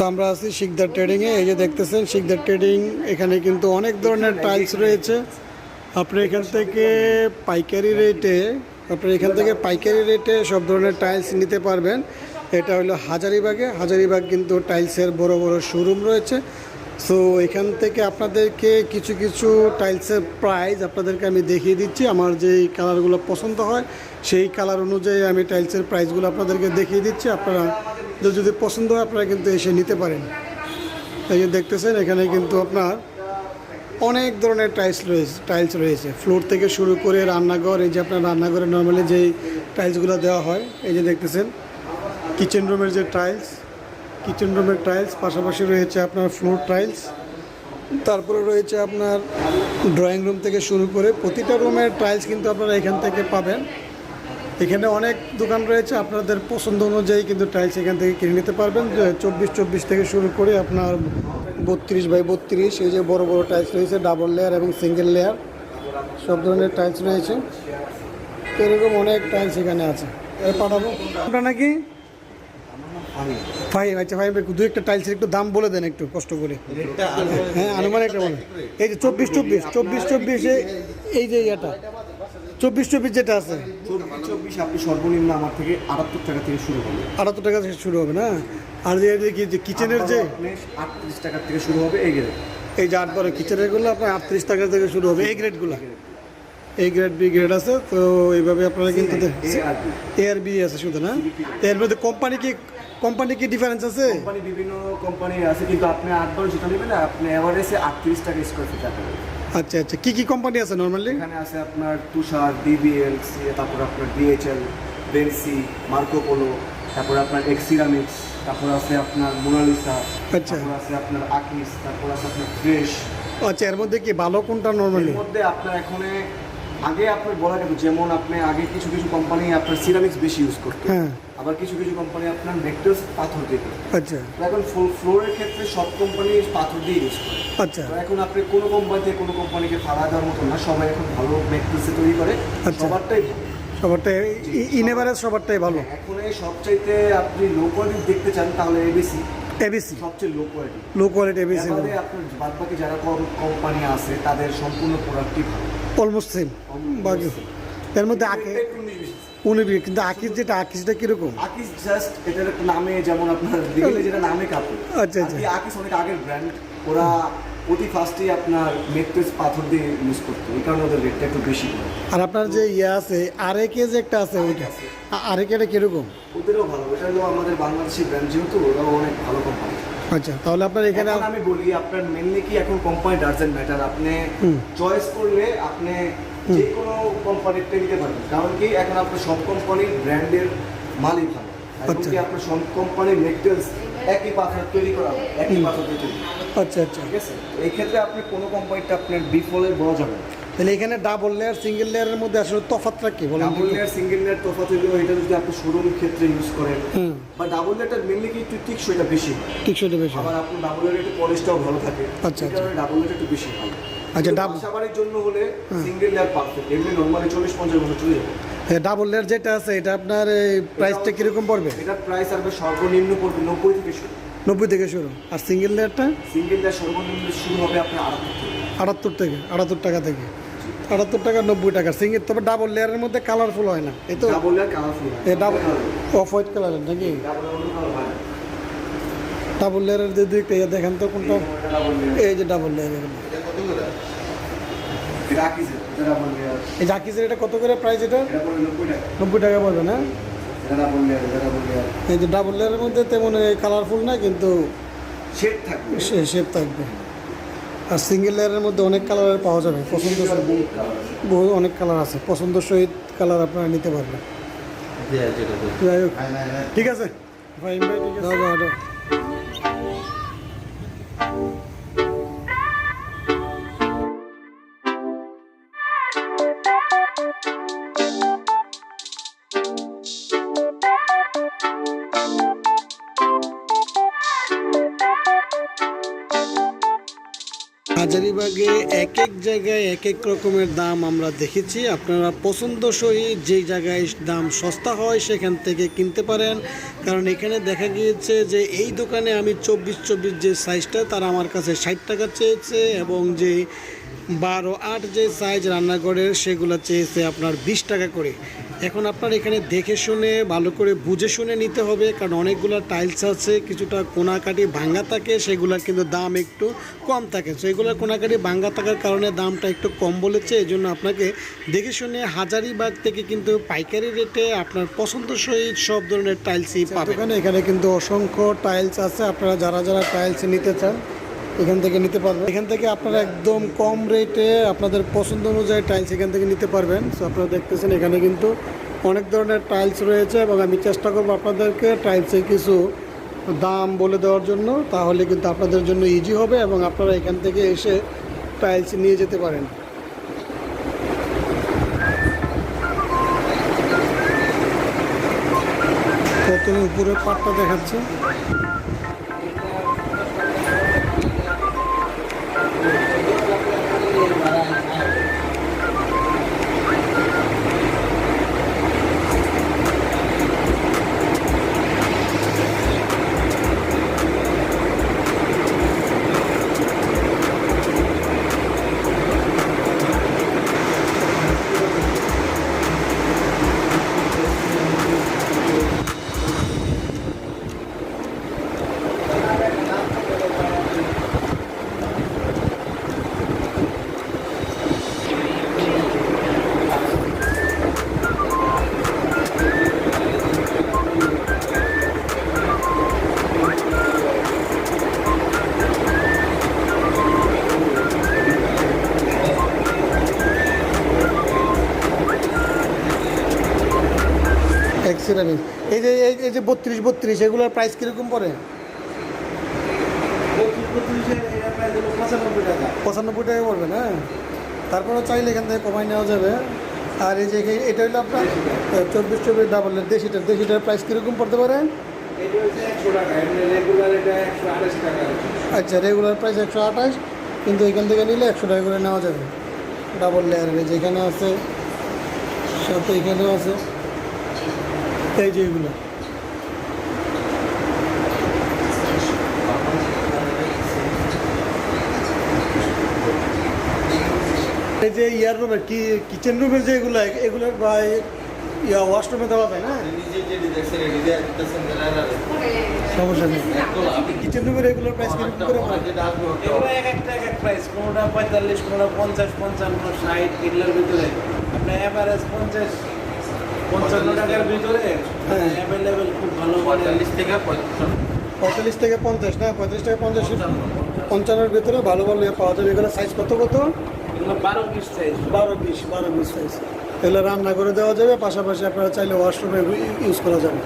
তো আমরা আছি শিকদার ট্রেডিংয়ে এই যে দেখতেছেন, শিকদার ট্রেডিং এখানে কিন্তু অনেক ধরনের টাইলস রয়েছে। আপনি এখান থেকে পাইকারি রেটে আপনি এখান থেকে পাইকারি রেটে সব ধরনের টাইলস নিতে পারবেন। এটা হলো হাজারিবাগে। হাজারিবাগ কিন্তু টাইলসের বড় বড় শোরুম রয়েছে। সো এখান থেকে আপনাদেরকে কিছু কিছু টাইলসের প্রাইস আপনাদেরকে আমি দেখিয়ে দিচ্ছি। আমার যেই কালারগুলো পছন্দ হয়, সেই কালার অনুযায়ী আমি টাইলসের প্রাইসগুলো আপনাদেরকে দেখিয়ে দিচ্ছি। আপনারা যদি- পছন্দ হয়, আপনারা কিন্তু এসে নিতে পারেন। এই যে দেখতেছেন, এখানে কিন্তু আপনার অনেক ধরনের টাইলস রয়েছে টাইলস রয়েছে। ফ্লোর থেকে শুরু করে রান্নাঘর, এই যে আপনার রান্নাঘরে নর্মালি যেই টাইলসগুলো দেওয়া হয়, এই যে দেখতেছেন কিচেন রুমের যে টাইলস কিচেন রুমের টাইলস পাশাপাশি রয়েছে আপনার ফ্লোর টাইলস তারপরে রয়েছে আপনার ড্রয়িং রুম থেকে শুরু করে প্রতিটা রুমের টাইলস কিন্তু আপনারা এখান থেকে পাবেন। এখানে অনেক দোকান রয়েছে আপনাদের পছন্দ অনুযায়ী কিন্তু টাইলস এখান থেকে কিনে নিতে পারবেন। চব্বিশ চব্বিশ থেকে শুরু করে আপনার বত্রিশ বাই বত্রিশ এই যে বড় বড় টাইলস রয়েছে ডাবল লেয়ার এবং সিঙ্গেল লেয়ার সব ধরনের টাইলস রয়েছে। এরকম অনেক টাইলস এখানে আছে। এ পাঠাবো। ওটা নাকি? ফাইভ আচ্ছা ফাইভ দু একটা টাইলসের একটু দাম বলে দেন একটু কষ্ট করে। হ্যাঁ আনুমানিক একটা বলেন এই যে চব্বিশ চব্বিশ চব্বিশ চব্বিশে এই যে ইয়েটা। চব্বিশ চব্বিশ যেটা আছে? চব্বিশ আপনি সর্বনিম্ন আমার থেকে আটাত্তর টাকা থেকে শুরু হবে। আটাত্তর টাকা থেকে শুরু হবে না? আর যে কিচেনের যে আটত্রিশ টাকা থেকে শুরু হবে এই গেলে এই যে আট বারো কিচেনেরগুলো আপনার আটত্রিশ টাকা থেকে শুরু হবে। এই গ্রেডগুলো এই গ্রেড বি গ্রেড আছে তো এইভাবে আপনারা কিন্তু এ আর বি আছে শুধু না? এর মধ্যে কোম্পানি কি কোম্পানি কি ডিফারেন্স আছে? কোম্পানি বিভিন্ন কোম্পানি আছে কিন্তু আপনি আট আটবার যেটা নেবেন আপনি এভারেজে আটত্রিশ টাকা স্কোয়ার ফিট রাখবেন আচ্ছা আচ্ছা। কি কি কোম্পানি আছে নর্মালি এখানে আছে আপনার তুষার ডিবিএল তারপর আপনার ডিএচএল বেনসি মার্কো পোলো তারপর আপনার এক্সিরামিক্স তারপর আছে আপনার মোনালিসা আচ্ছা। তারপর আছে আপনার আকিস তারপর আছে আপনার ফ্রেশ আচ্ছা এর মধ্যে কি ভালো কোনটা নর্মালি এর মধ্যে আপনার এখন আগে আপনার বলা গেল যেমন আপনি আগে কিছু কিছু কোম্পানি আপনার সিরামিক্স বেশি ইউজ করতো হ্যাঁ। আবার কিছু কিছু কোম্পানি আপনার মেটেরিয়ালস পাথর দিয়ে করতো। আচ্ছা। এখন ফুল ফ্লোরের ক্ষেত্রে সব কোম্পানি পাথর দিয়ে ইউজ করে। আচ্ছা। তো এখন আপনি কোনো কোম্পানি থেকে কোনো কোম্পানিকে ফাড়া দেওয়ার মতো না সবাই এখন ভালো মেটেরিয়ালসে তৈরি করে। সবারটাই সবারটাই ইনেভারেজ সবারটাই ভালো। এখন এই সবচাইতে আপনি লো কোয়ালিটি দেখতে চান তাহলে এবিসি এবিসি সবচেয়ে low quality low quality ABC এবারে আপনার বাদ বাকি যারা কোম্পানি আছে তাদের সম্পূর্ণ প্রোডাক্টই ভালো। অলমোস্ট সেম বাকি এর মধ্যে আঁকে উনিশ কিন্তু আকিস যেটা আকিসটা কীরকম? আকিস জাস্ট এটার একটা নামে যেমন আপনার যেটা নামে কাপড়। আচ্ছা, আচ্ছা। আর আকিস অনেক আগের ব্র্যান্ড ওরা অতি ফার্স্টেই আপনার মেট্রেস পাথর দিয়ে ইউজ করতো। এই কারণে ওদের রেটটা একটু বেশি আর আপনার যে ইয়ে আছে আর আরেকে যে একটা আছে ওইটা। আরেকেটা কীরকম? ওদেরও ভালো। ওটা হলো আমাদের বাংলাদেশি ব্র্যান্ড যেহেতু ওরাও অনেক ভালো কোম্পানি আচ্ছা তাহলে আপনার এখানে আমি বলি আপনার মেনলি কি এখন কোম্পানি ডাজেন্ট ম্যাটার আপনি চয়েস করলে আপনি যে কোনো কোম্পানিতে নিতে পারবেন। কারণ কি এখন আপনার সব কোম্পানির ব্র্যান্ডের মালই ভালো। এবং আচ্ছা। আপনার সব কোম্পানির মেটেরিয়ালস একই পাথর তৈরি করা একই পাথর তৈরি। আচ্ছা আচ্ছা। ঠিক আছে? এই ক্ষেত্রে আপনি কোনো কোম্পানিটা আপনার বিফলে বলা যাবে না। তাহলে এখানে ডাবল লেয়ার সিঙ্গেল লেয়ারের মধ্যে আসলে তফাতটা কি বলেন ডাবল লেয়ার সিঙ্গেল লেয়ার তফাত হয় এটা যদি আপনি শোরুম ক্ষেত্রে ইউজ করেন বা ডাবল লেয়ারটা মেনলি কি একটু টিকসই এটা বেশি? হয় সেটা বেশি। আবার আপনার ডাবল লেয়ার একটু পলিশটাও ভালো থাকে। আচ্ছা, এই কারণে ডাবল লেয়ারটা একটু বেশি ভালো আচ্ছা, কিন্তু ডাব- বাসাবাড়ির জন্য হলে সিঙ্গেল লেয়ার পারফেক্ট এমনি নর্মালি চল্লিশ পঞ্চাশ বছর চলে যাবে। ডাবল লেয়ার যেটা আছে এটা আপনার প্রাইসটা কীরকম পড়বে? এটা প্রাইস আসবে সর্বনিম্ন পড়বে নব্বই থেকে শুরু। নব্বই থেকে শুরু। আর সিঙ্গেল লেয়ারটা সিঙ্গেল লেয়ার সর্বনিম্ন শুরু হবে আপনার আটাত্তর থেকে। আটাত্তর থেকে আটাত্তর টাকা থেকে। আটাত্তর টাকা নব্বই টাকা। সিঙ্গেল তবে ডাবল লেয়ারের মধ্যে কালারফুল হয় না। এই তো ডাবল লেয়ার কালারফুল এ ডাবল অফ হোয়াইট কালারের নাকি? ডাবল লেয়ারের যে দুইটা ইয়ে দেখেন তো কোনটা? এই যে ডাবল লেয়ারের লেয়ার এই জাকিজের এটা কত করে প্রাইস এটা? নব্বই টাকা। পড়বে না? এই যে ডাবল লেয়ারের মধ্যে তেমন কালারফুল না কিন্তু শেড থাকবে। শেপ থাকবে। আর সিঙ্গেল লেয়ারের মধ্যে অনেক কালারের পাওয়া যাবে। পছন্দ বহু অনেক কালার আছে। পছন্দ সহিত কালার আপনারা নিতে পারবেন। যাই হোক। ঠিক আছে? ভাই ভাই ঠিক আছে। হাজারিবাগে এক এক জায়গায় এক এক রকমের দাম আমরা দেখেছি। আপনারা পছন্দসই যেই জায়গায় দাম সস্তা হয় সেখান থেকে কিনতে পারেন। কারণ এখানে দেখা গিয়েছে যে এই দোকানে আমি চব্বিশ চব্বিশ যে সাইজটা তারা আমার কাছে ষাট টাকা চেয়েছে এবং যে বারো আট যে সাইজ রান্নাঘরের, সেগুলো চেয়েছে আপনার বিশ টাকা করে। এখন আপনার এখানে দেখে শুনে ভালো করে বুঝে শুনে নিতে হবে কারণ অনেকগুলো টাইলস আছে কিছুটা কোনাকাটি ভাঙ্গা থাকে সেগুলোর কিন্তু দাম একটু কম থাকে। তো এগুলোর কোনাকাটি ভাঙ্গা থাকার কারণে দামটা একটু কম বলেছে এই জন্য আপনাকে দেখে শুনে হাজারিবাগ থেকে কিন্তু পাইকারি রেটে আপনার পছন্দসই সব ধরনের টাইলসই পাবেন। এখানে এখানে কিন্তু অসংখ্য টাইলস আছে আপনারা যারা যারা টাইলস নিতে চান এখান থেকে নিতে পারবেন। এখান থেকে আপনারা একদম কম রেটে আপনাদের পছন্দ অনুযায়ী টাইলস এখান থেকে নিতে পারবেন। সো আপনারা দেখতেছেন এখানে কিন্তু অনেক ধরনের টাইলস রয়েছে এবং আমি চেষ্টা করব আপনাদেরকে টাইলসের কিছু দাম বলে দেওয়ার জন্য। তাহলে কিন্তু আপনাদের জন্য ইজি হবে এবং আপনারা এখান থেকে এসে টাইলস নিয়ে যেতে পারেন। প্রথমে উপরের পাটটা দেখাচ্ছে। এই যে এই- যে বত্রিশ বত্রিশ এগুলোর প্রাইস কীরকম পড়ে? পঁচানব্বই টাকা। পড়বে না? তারপরে চাইলে এখান থেকে কমাই নেওয়া যাবে। আর এই যে এটা হলো আপনার চব্বিশ চব্বিশ ডাবলের দেশিটার দেশিটার প্রাইস কীরকম পড়তে পারে? আচ্ছা রেগুলার প্রাইস একশো আঠাশ কিন্তু এখান থেকে নিলে একশো টাকা করে নেওয়া যাবে। ডাবল লেয়ারের যেখানে আছে সাথে এখানেও আছে। এই যে এগুলো। এই যে ইয়ার রুমের কি কিচেন রুমের যে এগুলো এগুলো বা ইয়া ওয়াশরুমে দেওয়া যায় না? সমস্যা নেই। কিচেন রুমের এগুলোর প্রাইস কীরকম করে এগুলো এক একটা এক এক প্রাইস কোনোটা পঁয়তাল্লিশ কোনোটা পঞ্চাশ পঞ্চান্ন ষাট এগুলোর ভিতরে। আপনার অ্যাভারেজ পঞ্চাশ পঞ্চান্ন অ্যাভেলেবেল খুব ভালো পঁয়তাল্লিশ থেকে পঁয়তাল্লিশ থেকে পঞ্চাশ না? পঁয়ত্রিশ থেকে পঞ্চাশ। পঞ্চান্নর ভিতরে ভালো ভালো পাওয়া যাবে। এগুলো সাইজ কত কত? বারো পিস সাইজ বারো পিস বারো পিস সাইজ এগুলো রান্না করে দেওয়া যাবে। পাশাপাশি আপনারা চাইলে ওয়াশরুমে ইউজ করা যাবে।